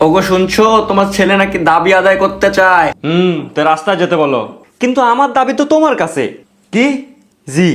ওগো শুনছো? তোমার ছেলে নাকি দাবি আদায় করতে চায়। হুম তো রাস্তায় যেতে বলো। কিন্তু আমার দাবি তো তোমার কাছে। কি? জি।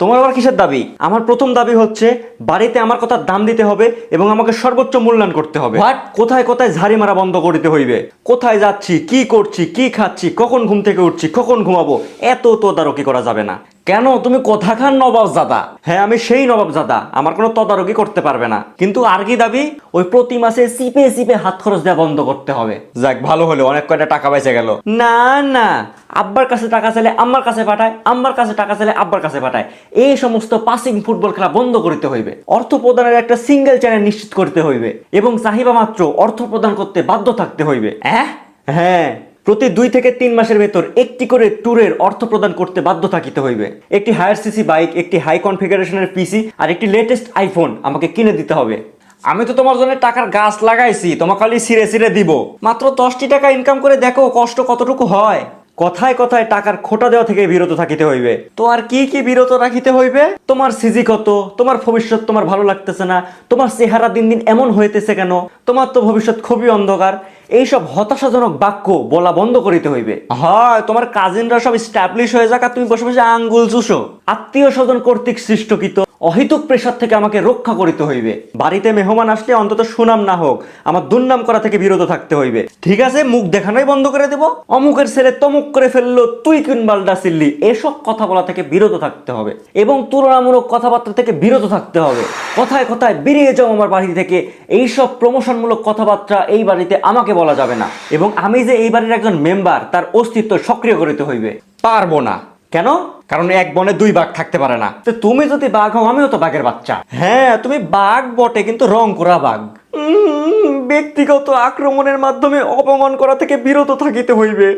তোমার আবার কিসের দাবি? আমার প্রথম দাবি হচ্ছে বাড়িতে আমার কথা দাম দিতে হবে এবং আমাকে সর্বোচ্চ মূল্যায়ন করতে হবে। What? কোথায় কোথায় ঝাড়ি মারা বন্ধ করিতে হইবে? কোথায় যাচ্ছি কি করছি কি খাচ্ছি কখন ঘুম থেকে উঠছি কখন ঘুমাবো? এত তদারকি করা যাবে না। কেন তুমি কোথাকার নবাবজাদা? হ্যাঁ আমি সেই নবাবজাদা। আমার কোনো তদারকি করতে পারবে না। কিন্তু আর কি দাবি? ওই প্রতি মাসে সিপে সিপে হাত খরচ দেওয়া বন্ধ করতে হবে। যাক, ভালো হলো, অনেক কয়টা টাকা বেঁচে গেল। না না, আব্বার কাছে টাকা চাইলে আম্মার কাছে পাঠায়, আম্মার কাছে টাকা চাইলে আব্বার কাছে পাঠায়। এই সমস্ত পাসিং ফুটবল খেলা বন্ধ করতে হইবে। অর্থ প্রদানের একটা সিঙ্গেল চ্যানেল নিশ্চিত করতে হইবে। এবং চাহিদা মাত্র অর্থ প্রদান করতে বাধ্য থাকতে হইবে। হ্যাঁ হ্যাঁ। প্রতি দুই থেকে তিন মাসের ভেতর একটি করে ট্যুরের অর্থ প্রদান করতে বাধ্য থাকিতে হইবে। একটি হায়ার সিসি বাইক, একটি হাই কনফিগারেশনের পিসি, আর একটি লেটেস্ট আইফোন আমাকে কিনে দিতে হবে। আমি তো তোমার জন্য টাকার গাছ লাগাইছি তোমাকে খালি সিরে সিরে দিব। মাত্র দশটি টাকা ইনকাম করে দেখো কষ্ট কতটুকু হয়। কথায় কথায় টাকার খোটা দেওয়া থেকে বিরত থাকিতে হইবে। তো আর কি কি বিরত রাখিতে হইবে? তোমার সিজি কত? তোমার ভবিষ্যৎ তোমার ভালো লাগতেছে না? তোমার চেহারা দিন দিন এমন হইতেছে কেন? তোমার তো ভবিষ্যৎ খুবই অন্ধকার। এইসব হতাশাজনক বাক্য বলা বন্ধ করিতে হইবে। হয়, তোমার কাজিনরা সব স্ট্যাবলিশ হয়ে যাক আর তুমি বসে বসে আঙ্গুল চুষো। আত্মীয় স্বজন কর্তৃক সৃষ্টকৃত অহিতুক প্রেশার থেকে আমাকে রক্ষা করিতে হইবে। বাড়িতে মেহমান আসলে অন্তত সুনাম না হোক, আমার দুর্নাম করা থেকে বিরত থাকতে হইবে। ঠিক আছে, মুখ দেখানোই বন্ধ করে দেব। অমুকের ছেলে তমুক করে ফেলল, তুই কিনবালডা সিল্লি? এসব কথা বলা থেকে বিরত থাকতে হবে এবং তুলনামূলক কথাবার্তা থেকে বিরত থাকতে হবে। কথায় কথায় বেরিয়ে যাও আমার বাড়ি থেকে। এইসব প্রমোশনমূলক কথাবার্তা এই বাড়িতে আমাকে বলা যাবে না। এবং আমি যে এই বাড়ির একজন মেম্বার, তার অস্তিত্ব সক্রিয় করিতে হইবে। পারব না। কেন? কারণ এক বনে দুই বাঘ থাকতে পারে না। তো তুমি যদি বাঘ হও, আমিও তো বাঘের বাচ্চা। হ্যাঁ তুমি বাঘ বটে, কিন্তু রং করা বাঘ। ব্যক্তিগত আক্রমণের মাধ্যমে অপমান করা থেকে বিরত থাকিতে হইবে।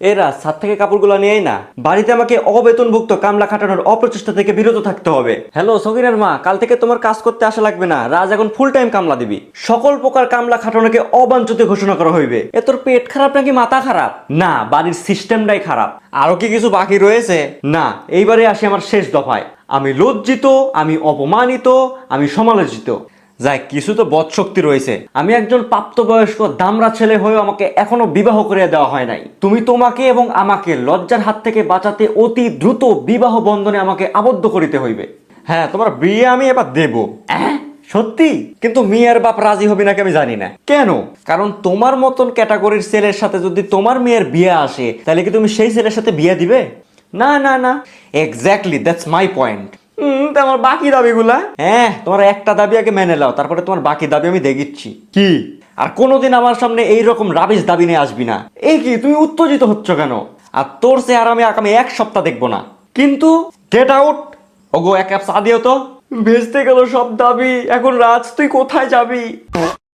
এরা ছাদ থেকে কাপড়গুলো নিয়েই না। বাড়িতে আমাকে অবেতনভুক্ত কামলা খাটানোর অপ্রচেষ্টা থেকে বিরত থাকতে হবে। হ্যালো সকিনের মা, কাল থেকে তোমার কাজ করতে আসা লাগবে না। রাজ এখন ফুল টাইম কামলা দিবি। সকল প্রকার কামলা খাটানোকে অবাঞ্ছিত ঘোষণা করা হইবে। এ তোর পেট খারাপ নাকি মাথা খারাপ? না, বাড়ির সিস্টেমটাই খারাপ। আরও কি কিছু বাকি রয়েছে? না, এইবারে আসি আমার শেষ দফায়। আমি লজ্জিত, আমি অপমানিত, আমি সমালোচিত। যাই কিছু তো বদশক্তি রয়েছে। আমি একজন প্রাপ্তবয়স্ক দামরা ছেলে হয়েও আমাকে এখনও বিবাহ করে দেওয়া হয় নাই। তুমি তোমাকে এবং আমাকে লজ্জার হাত থেকে বাঁচাতে অতি দ্রুত বিবাহ বন্ধনে আমাকে আবদ্ধ করিতে হইবে। হ্যাঁ তোমার বিয়ে আমি এবার দেব। হ্যাঁ সত্যি? কিন্তু মেয়ের বাপ রাজি হবে নাকি আমি জানি না। কেন? কারণ তোমার মতন ক্যাটাগরির ছেলের সাথে যদি তোমার মেয়ের বিয়ে আসে তাহলে কি তুমি সেই ছেলের সাথে বিয়ে দিবে? না না না। এক্স্যাক্টলি দ্যাটস মাই পয়েন্ট তোমার বাকি দাবিগুলা? হ্যাঁ তোমার একটা দাবি আগে মেনে নাও তারপরে তোমার বাকি দাবি আমি দেখিচ্ছি। কি? আর কোনোদিন আমার সামনে এই রকম রাবিশ দাবি নিয়ে আসবি না। এই কি তুমি উত্তেজিত হচ্ছ কেন? আর তোর চেহারা আমি আগামী এক সপ্তাহ দেখব না। কিন্তু? গেট আউট ওগো এক কাপ চা দিও তো। ভেস্তে গেল সব দাবি এখন রাজ তুই কোথায় যাবি?